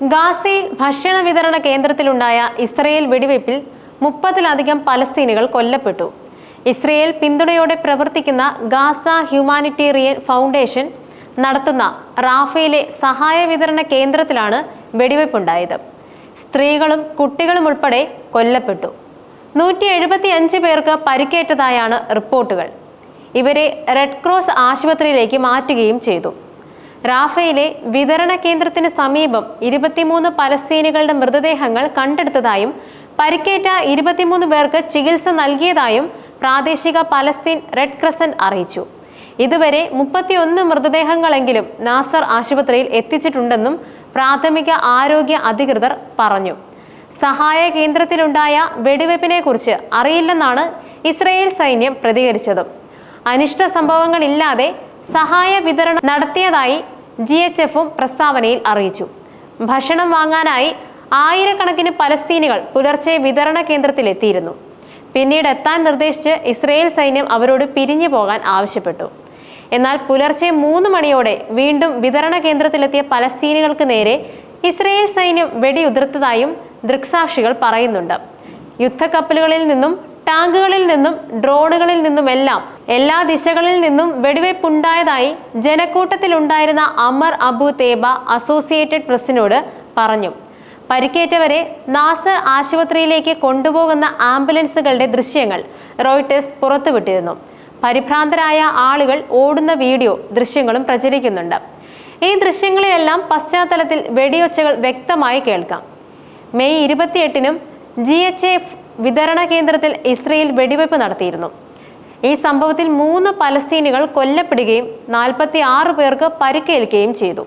ഗാസയിൽ ഭക്ഷണ വിതരണ കേന്ദ്രത്തിലുണ്ടായ ഇസ്രയേൽ വെടിവയ്പിൽ മുപ്പതിലധികം പലസ്തീനുകൾ കൊല്ലപ്പെട്ടു. ഇസ്രയേൽ പിന്തുണയോടെ പ്രവർത്തിക്കുന്ന ഗാസ ഹ്യൂമാനിറ്റേറിയൻ ഫൗണ്ടേഷൻ നടത്തുന്ന റാഫയിലെ സഹായ വിതരണ കേന്ദ്രത്തിലാണ് വെടിവയ്പുണ്ടായത്. സ്ത്രീകളും കുട്ടികളും ഉൾപ്പെടെ കൊല്ലപ്പെട്ടു. നൂറ്റി എഴുപത്തി അഞ്ച് പേർക്ക് പരിക്കേറ്റതായാണ് റിപ്പോർട്ടുകൾ. ഇവരെ റെഡ് ക്രോസ് ആശുപത്രിയിലേക്ക് മാറ്റുകയും ചെയ്തു. റാഫയിലെ വിതരണ കേന്ദ്രത്തിന് സമീപം ഇരുപത്തിമൂന്ന് പലസ്തീനികളുടെ മൃതദേഹങ്ങൾ കണ്ടെടുത്തതായും പരിക്കേറ്റ ഇരുപത്തിമൂന്ന് പേർക്ക് ചികിത്സ നൽകിയതായും പ്രാദേശിക പലസ്തീൻ റെഡ് ക്രസന്റ് അറിയിച്ചു. ഇതുവരെ മുപ്പത്തിയൊന്ന് മൃതദേഹങ്ങളെങ്കിലും നാസർ ആശുപത്രിയിൽ എത്തിച്ചിട്ടുണ്ടെന്നും പ്രാഥമിക ആരോഗ്യ അധികൃതർ പറഞ്ഞു. സഹായ കേന്ദ്രത്തിലുണ്ടായ വെടിവെപ്പിനെ കുറിച്ച് അറിയില്ലെന്നാണ് ഇസ്രയേൽ സൈന്യം പ്രതികരിച്ചത്. അനിഷ്ട സംഭവങ്ങളില്ലാതെ സഹായ വിതരണം നടത്തിയതായി ജി എച്ച് എഫും പ്രസ്താവനയിൽ അറിയിച്ചു. ഭക്ഷണം വാങ്ങാനായി ആയിരക്കണക്കിന് പലസ്തീനികൾ പുലർച്ചെ വിതരണ കേന്ദ്രത്തിലെത്തിയിരുന്നു. പിന്നീട് എത്താൻ നിർദ്ദേശിച്ച് ഇസ്രയേൽ സൈന്യം അവരോട് പിരിഞ്ഞു പോകാൻ ആവശ്യപ്പെട്ടു. എന്നാൽ പുലർച്ചെ മൂന്ന് മണിയോടെ വീണ്ടും വിതരണ കേന്ദ്രത്തിലെത്തിയ പലസ്തീനികൾക്ക് നേരെ ഇസ്രയേൽ സൈന്യം വെടിയുതിർത്തതായും ദൃക്സാക്ഷികൾ പറയുന്നുണ്ട്. യുദ്ധക്കപ്പലുകളിൽ നിന്നും ടാങ്കുകളിൽ നിന്നും ഡ്രോണുകളിൽ നിന്നുമെല്ലാം എല്ലാ ദിശകളിൽ നിന്നും വെടിവയ്പുണ്ടായതായി ജനക്കൂട്ടത്തിലുണ്ടായിരുന്ന അമർ അബു തേബ അസോസിയേറ്റഡ് പ്രസിനോട് പറഞ്ഞു. പരിക്കേറ്റവരെ നാസർ ആശുപത്രിയിലേക്ക് കൊണ്ടുപോകുന്ന ആംബുലൻസുകളുടെ ദൃശ്യങ്ങൾ റോയിട്ടേഴ്സ് പുറത്തുവിട്ടിരുന്നു. പരിഭ്രാന്തരായ ആളുകൾ ഓടുന്ന വീഡിയോ ദൃശ്യങ്ങളും പ്രചരിക്കുന്നുണ്ട്. ഈ ദൃശ്യങ്ങളെയെല്ലാം പശ്ചാത്തലത്തിൽ വെടിയൊച്ചകൾ വ്യക്തമായി കേൾക്കാം. മെയ് ഇരുപത്തിയെട്ടിനും ജി എച്ച് എഫ് വിതരണ കേന്ദ്രത്തിൽ ഇസ്രയേൽ വെടിവയ്പ് നടത്തിയിരുന്നു. ഈ സംഭവത്തിൽ മൂന്ന് പലസ്തീനികൾ കൊല്ലപ്പെടുകയും നാൽപ്പത്തി ആറ് പേർക്ക് പരിക്കേൽക്കുകയും ചെയ്തു.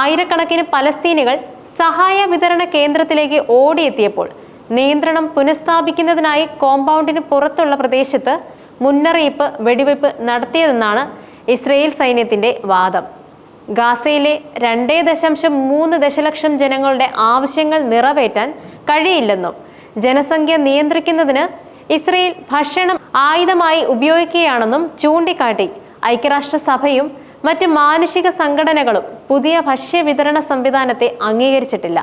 ആയിരക്കണക്കിന് പലസ്തീനികൾ സഹായ വിതരണ കേന്ദ്രത്തിലേക്ക് ഓടിയെത്തിയപ്പോൾ നിയന്ത്രണം പുനഃസ്ഥാപിക്കുന്നതിനായി കോമ്പൗണ്ടിന് പുറത്തുള്ള പ്രദേശത്ത് മുന്നറിയിപ്പ് വെടിവയ്പ് നടത്തിയതെന്നാണ് ഇസ്രയേൽ സൈന്യത്തിന്റെ വാദം. ഗാസയിലെ രണ്ടേ ദശാംശം മൂന്ന് ദശലക്ഷം ജനങ്ങളുടെ ആവശ്യങ്ങൾ നിറവേറ്റാൻ കഴിയില്ലെന്നും ജനസംഖ്യ നിയന്ത്രിക്കുന്നതിന് ഇസ്രയേൽ ഭക്ഷണം ആയുധമായി ഉപയോഗിക്കുകയാണെന്നും ചൂണ്ടിക്കാട്ടി. ഐക്യരാഷ്ട്രസഭയും മറ്റ് മാനുഷിക സംഘടനകളും പുതിയ ഭക്ഷ്യ വിതരണ സംവിധാനത്തെ അംഗീകരിച്ചിട്ടില്ല.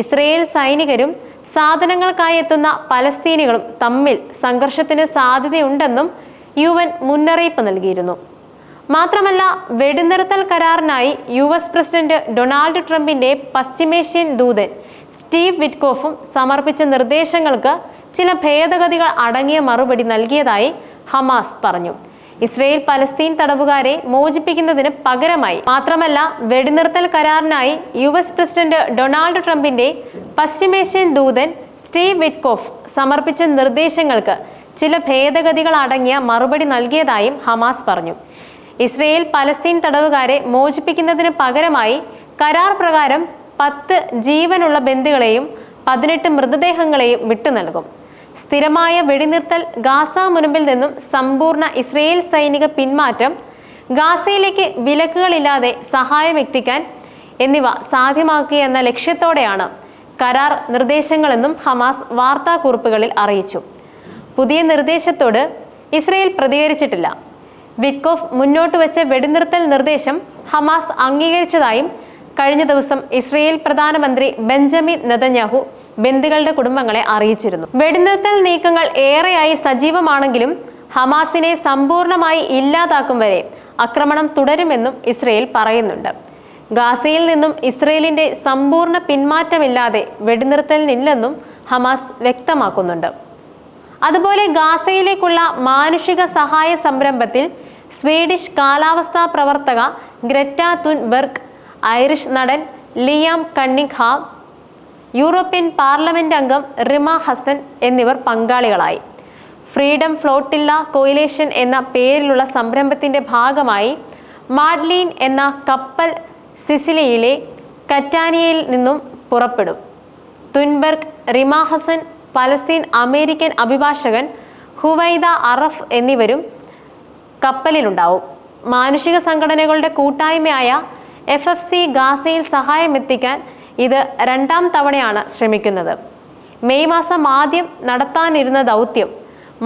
ഇസ്രയേൽ സൈനികരും സാധനങ്ങൾക്കായി എത്തുന്ന പലസ്തീനികളും തമ്മിൽ സംഘർഷത്തിന് സാധ്യതയുണ്ടെന്നും യു എൻ മുന്നറിയിപ്പ് നൽകിയിരുന്നു. മാത്രമല്ല വെടിനിർത്തൽ കരാറിനായി യു എസ് പ്രസിഡന്റ് ഡൊണാൾഡ് ട്രംപിന്റെ പശ്ചിമേഷ്യൻ ദൂതൻ സ്റ്റീവ് വിറ്റ്കോഫും സമർപ്പിച്ച നിർദ്ദേശങ്ങൾക്ക് ചില ഭേദഗതികൾ അടങ്ങിയ മറുപടി നൽകിയതായി ഹമാസ് പറഞ്ഞു. ഇസ്രയേൽ പലസ്തീൻ തടവുകാരെ മോചിപ്പിക്കുന്നതിന് പകരമായി മാത്രമല്ല വെടിനിർത്തൽ കരാറിനായി യു എസ് പ്രസിഡന്റ് ഡൊണാൾഡ് ട്രംപിന്റെ പശ്ചിമേഷ്യൻ ദൂതൻ സ്റ്റീവ് വിറ്റ്കോഫ് സമർപ്പിച്ച നിർദ്ദേശങ്ങൾക്ക് ചില ഭേദഗതികൾ അടങ്ങിയ മറുപടി നൽകിയതായും ഹമാസ് പറഞ്ഞു. ഇസ്രയേൽ പലസ്തീൻ തടവുകാരെ മോചിപ്പിക്കുന്നതിന് പകരമായി കരാർ പ്രകാരം പത്ത് ജീവനുള്ള ബന്ധുക്കളെയും പതിനെട്ട് മൃതദേഹങ്ങളെയും വിട്ടു നൽകും. സ്ഥിരമായ വെടിനിർത്തൽ ഗാസ മുനമ്പിൽ നിന്നും സമ്പൂർണ ഇസ്രയേൽ സൈനിക പിന്മാറ്റം ഗാസയിലേക്ക് വിലക്കുകളില്ലാതെ സഹായം എത്തിക്കാൻ എന്നിവ സാധ്യമാക്കുക എന്ന ലക്ഷ്യത്തോടെയാണ് കരാർ നിർദ്ദേശങ്ങളെന്നും ഹമാസ് വാർത്താക്കുറിപ്പുകളിൽ അറിയിച്ചു. പുതിയ നിർദ്ദേശത്തോട് ഇസ്രയേൽ പ്രതികരിച്ചിട്ടില്ല. വിറ്റ്കോഫ് മുന്നോട്ട് വെച്ച വെടിനിർത്തൽ നിർദ്ദേശം ഹമാസ് അംഗീകരിച്ചതായും കഴിഞ്ഞ ദിവസം ഇസ്രയേൽ പ്രധാനമന്ത്രി ബെഞ്ചമിൻ നെതന്യാഹു ബന്ധുക്കളുടെ കുടുംബങ്ങളെ അറിയിച്ചിരുന്നു. വെടിനിർത്തൽ നീക്കങ്ങൾ ഏറെയായി സജീവമാണെങ്കിലും ഹമാസിനെ സമ്പൂർണമായി ഇല്ലാതാക്കും വരെ ആക്രമണം തുടരുമെന്നും ഇസ്രയേൽ പറയുന്നുണ്ട്. ഗാസയിൽ നിന്നും ഇസ്രയേലിന്റെ സമ്പൂർണ പിന്മാറ്റമില്ലാതെ വെടിനിർത്തലിനില്ലെന്നും ഹമാസ് വ്യക്തമാക്കുന്നുണ്ട്. അതുപോലെ ഗാസയിലേക്കുള്ള മാനുഷിക സഹായ സംരംഭത്തിൽ സ്വീഡിഷ് കാലാവസ്ഥാ പ്രവർത്തക ഗ്രറ്റ തുൻബെർഗ് ഐറിഷ് നടൻ ലിയാം കണ്ണിംഗ്ഹാം യൂറോപ്യൻ പാർലമെന്റ് അംഗം റിമ ഹസൻ എന്നിവർ പങ്കാളികളായി. ഫ്രീഡം ഫ്ലോട്ടില്ല കോയിലേഷൻ എന്ന പേരിലുള്ള സംരംഭത്തിന്റെ ഭാഗമായി മാഡ്ലീൻ എന്ന കപ്പൽ സിസിലിയിലെ കറ്റാനിയയിൽ നിന്നും പുറപ്പെടും. Thunberg Rima Hassan Palestine American അഭിഭാഷകൻ ഹുവൈദ അറഫ് എന്നിവരും കപ്പലിലുണ്ടാവും. മാനുഷിക സംഘടനകളുടെ കൂട്ടായ്മയായ എഫ് എഫ് സി ഗാസയിൽ സഹായമെത്തിക്കാൻ ഇത് രണ്ടാം തവണയാണ് ശ്രമിക്കുന്നത്. മെയ് മാസം ആദ്യം നടത്താനിരുന്ന ദൗത്യം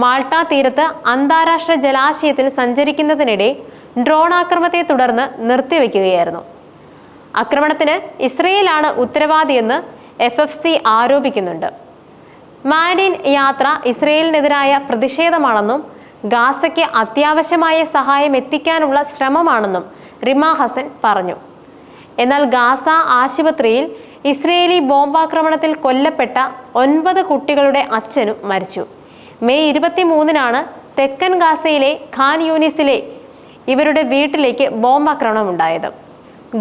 മാൾട്ട തീരത്ത് അന്താരാഷ്ട്ര ജലാശയത്തിൽ സഞ്ചരിക്കുന്നതിനിടെ ഡ്രോൺ ആക്രമണത്തെ തുടർന്ന് നിർത്തിവെക്കുകയായിരുന്നു. ആക്രമണത്തിന് ഇസ്രയേലാണ് ഉത്തരവാദിയെന്ന് എഫ് എഫ് സി ആരോപിക്കുന്നുണ്ട്. മാഡിൻ യാത്ര ഇസ്രയേലിനെതിരായ പ്രതിഷേധമാണെന്നും ഗാസയ്ക്ക് അത്യാവശ്യമായ സഹായം എത്തിക്കാനുള്ള ശ്രമമാണെന്നും റിമ ഹസൻ പറഞ്ഞു. എന്നാൽ ഗാസ ആശുപത്രിയിൽ ഇസ്രയേലി ബോംബാക്രമണത്തിൽ കൊല്ലപ്പെട്ട ഒൻപത് കുട്ടികളുടെ അച്ഛനും മരിച്ചു. മെയ് ഇരുപത്തിമൂന്നിനാണ് തെക്കൻ ഗാസയിലെ ഖാൻ യൂനിസിലെ ഇവരുടെ വീട്ടിലേക്ക് ബോംബാക്രമണം ഉണ്ടായത്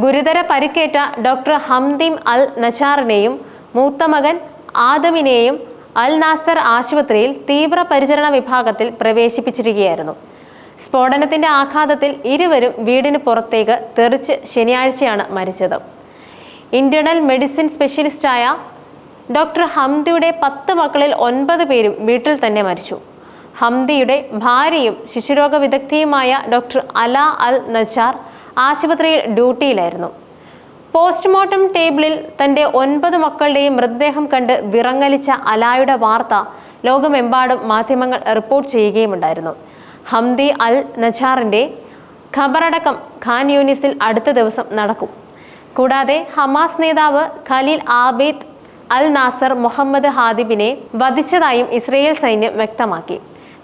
ഗുരുതര പരിക്കേറ്റ ഡോക്ടർ ഹംദീം അൽ നച്ചാറിനെയും മൂത്ത മകൻ ആദമിനെയും അൽ നാസർ ആശുപത്രിയിൽ തീവ്രപരിചരണ വിഭാഗത്തിൽ പ്രവേശിപ്പിച്ചിരിക്കുകയായിരുന്നു. സ്ഫോടനത്തിന്റെ ആഘാതത്തിൽ ഇരുവരും വീടിന് പുറത്തേക്ക് തെറിച്ച് ശനിയാഴ്ചയാണ് മരിച്ചത്. ഇന്റേണൽ മെഡിസിൻ സ്പെഷ്യലിസ്റ്റായ ഡോക്ടർ ഹംദിയുടെ പത്ത് മക്കളിൽ ഒൻപത് പേരും വീട്ടിൽ തന്നെ മരിച്ചു. ഹംദിയുടെ ഭാര്യയും ശിശുരോഗ വിദഗ്ധയുമായ ഡോക്ടർ അല അൽ നജാർ ആശുപത്രിയിൽ ഡ്യൂട്ടിയിലായിരുന്നു. പോസ്റ്റ്മോർട്ടം ടേബിളിൽ തന്റെ ഒൻപത് മക്കളുടെയും മൃതദേഹം കണ്ട് വിറങ്ങലിച്ച അലായുടെ വാർത്ത ലോകമെമ്പാടും മാധ്യമങ്ങൾ റിപ്പോർട്ട് ചെയ്യുകയുമുണ്ടായിരുന്നു. ഹംദി അൽ നജാറിന്റെ ഖബറടക്കം ഖാൻ യൂനിസിൽ അടുത്ത ദിവസം നടക്കും. കൂടാതെ ഹമാസ് നേതാവ് Khalil Abid al Nasser Muhammad ഹാദിബിനെ വധിച്ചതായും ഇസ്രയേൽ സൈന്യം വ്യക്തമാക്കി.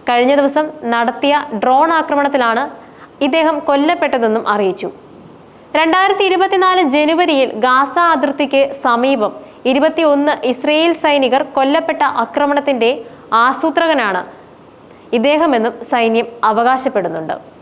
കഴിഞ്ഞ ദിവസം നടത്തിയ ഡ്രോൺ ആക്രമണത്തിലാണ് ഇദ്ദേഹം കൊല്ലപ്പെട്ടതെന്നും അറിയിച്ചു. രണ്ടായിരത്തി ഇരുപത്തിനാല് ജനുവരിയിൽ ഗാസ അതിർത്തിക്ക് സമീപം ഇരുപത്തിയൊന്ന് ഇസ്രയേൽ സൈനികർ കൊല്ലപ്പെട്ട ആക്രമണത്തിന്റെ ആസൂത്രകനാണ് ഇദ്ദേഹമെന്നും സൈന്യം അവകാശപ്പെടുന്നുണ്ട്